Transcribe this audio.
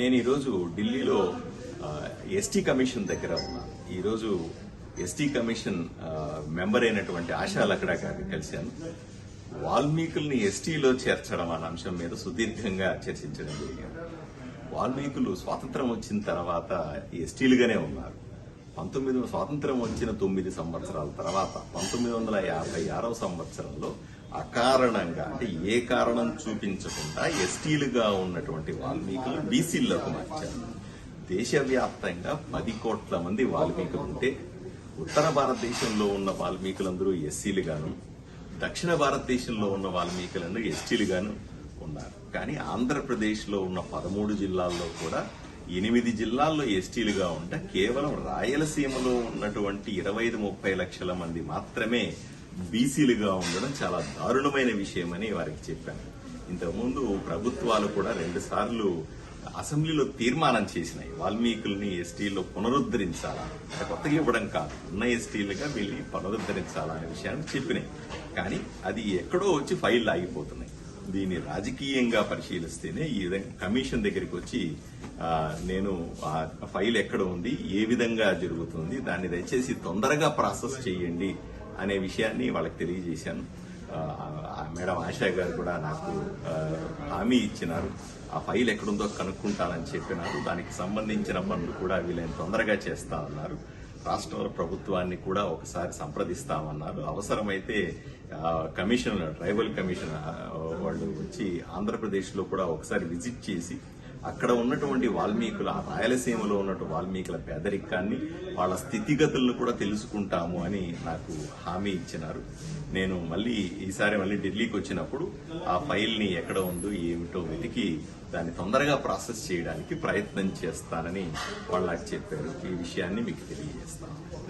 నేను ఈరోజు ఢిల్లీలో ఎస్టీ కమిషన్ దగ్గర ఉన్నాను ఈరోజు ఎస్టీ కమిషన్ మెంబర్ అయినటువంటి ఆశా లకడా గారిని కలిశాను. వాల్మీకుల్ని ఎస్టీలో చేర్చడం అన్న అంశం మీద సుదీర్ఘంగా చర్చించడం జరిగింది. వాల్మీకులు స్వాతంత్రం వచ్చిన తర్వాత ఎస్టీలుగానే ఉన్నారు. పంతొమ్మిది స్వాతంత్రం వచ్చిన తొమ్మిది సంవత్సరాల తర్వాత పంతొమ్మిది వందల యాభై ఆరవ సంవత్సరంలో అకారణంగా అంటే ఏ కారణం చూపించకుండా ఎస్టీలుగా ఉన్నటువంటి వాల్మీకులు బీసీలకు మార్చారు. దేశవ్యాప్తంగా పది కోట్ల మంది వాల్మీకులు ఉంటే ఉత్తర భారతదేశంలో ఉన్న వాల్మీకులందరూ ఎస్సీలుగాను దక్షిణ భారతదేశంలో ఉన్న వాల్మీకులందరూ ఎస్టీలుగాను ఉన్నారు. కానీ ఆంధ్రప్రదేశ్లో ఉన్న పదమూడు జిల్లాల్లో కూడా ఎనిమిది జిల్లాల్లో ఎస్టీలుగా ఉంటే కేవలం రాయలసీమలో ఉన్నటువంటి ఇరవై ఐదు ముప్పై లక్షల మంది మాత్రమే బీసీలుగా ఉండడం చాలా దారుణమైన విషయమని వారికి చెప్పాను. ఇంతకుముందు ప్రభుత్వాలు కూడా రెండు సార్లు అసెంబ్లీలో తీర్మానం చేసినాయి. వాల్మీకుల్ని ఎస్టీల్లో పునరుద్ధరించాలా? అంటే కొత్తగా ఇవ్వడం కాదు. ఉన్న ఎస్టీలుగా వీళ్ళని పునరుద్ధరించాలా అనే విషయాన్ని చెప్పినాయి. కానీ అది ఎక్కడో వచ్చి ఫైల్ ఆగిపోతున్నాయి. దీన్ని రాజకీయంగా పరిశీలిస్తేనే ఈ విధంగా కమిషన్ దగ్గరికి వచ్చి నేను ఆ ఫైల్ ఎక్కడ ఉంది? ఏ విధంగా జరుగుతుంది? దాన్ని దయచేసి తొందరగా ప్రాసెస్ చేయండి. అనే విషయాన్ని వాళ్ళకి తెలియజేశాను. మేడం ఆశా గారు కూడా నాకు హామీ ఇచ్చినారు. ఆ ఫైల్ ఎక్కడుందో కనుక్కుంటానని చెప్పినారు. దానికి సంబంధించిన పనులు కూడా వీలైన తొందరగా చేస్తా ఉన్నారు రాష్ట్ర ప్రభుత్వాన్ని కూడా ఒకసారి సంప్రదిస్తామన్నారు. అవసరమైతే కమిషనర్ ట్రైబల్ కమిషన్ వాళ్ళు వచ్చి ఆంధ్రప్రదేశ్లో కూడా ఒకసారి విజిట్ చేసి అక్కడ ఉన్నటువంటి వాల్మీకుల ఆ రాయలసీమలో ఉన్నటువంటి వాల్మీకుల పేదరికాన్ని వాళ్ళ స్థితిగతులను కూడా తెలుసుకుంటాము అని నాకు హామీ ఇచ్చినారు. నేను మళ్ళీ ఈసారి మళ్ళీ ఢిల్లీకి వచ్చినప్పుడు ఆ ఫైల్ని ఎక్కడ ఉందో ఏమిటో వెతికి దాన్ని తొందరగా ప్రాసెస్ చేయడానికి ప్రయత్నం చేస్తానని వాళ్ళకి చెప్పారు. ఈ విషయాన్ని మీకు తెలియజేస్తాను.